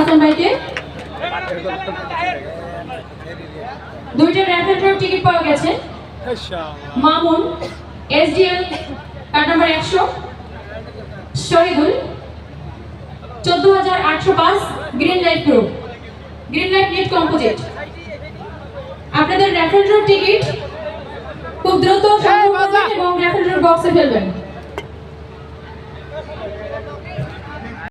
হাসান ভাইকে দুইটা র্যাফেল ড্রোর টিকিট পাওয়া গেছে। মামুন, এসডিএল, কার্ড নাম্বার একশো, শহীদুল, চোদ্দ হাজার আটশো পাঁচ, green light group. Green light net composite. আপনাদের র্যাফেল ড্রোর টিকিট খুব দ্রুত এবং র্যাফেল ড্রোর বক্সে ফেলবেন।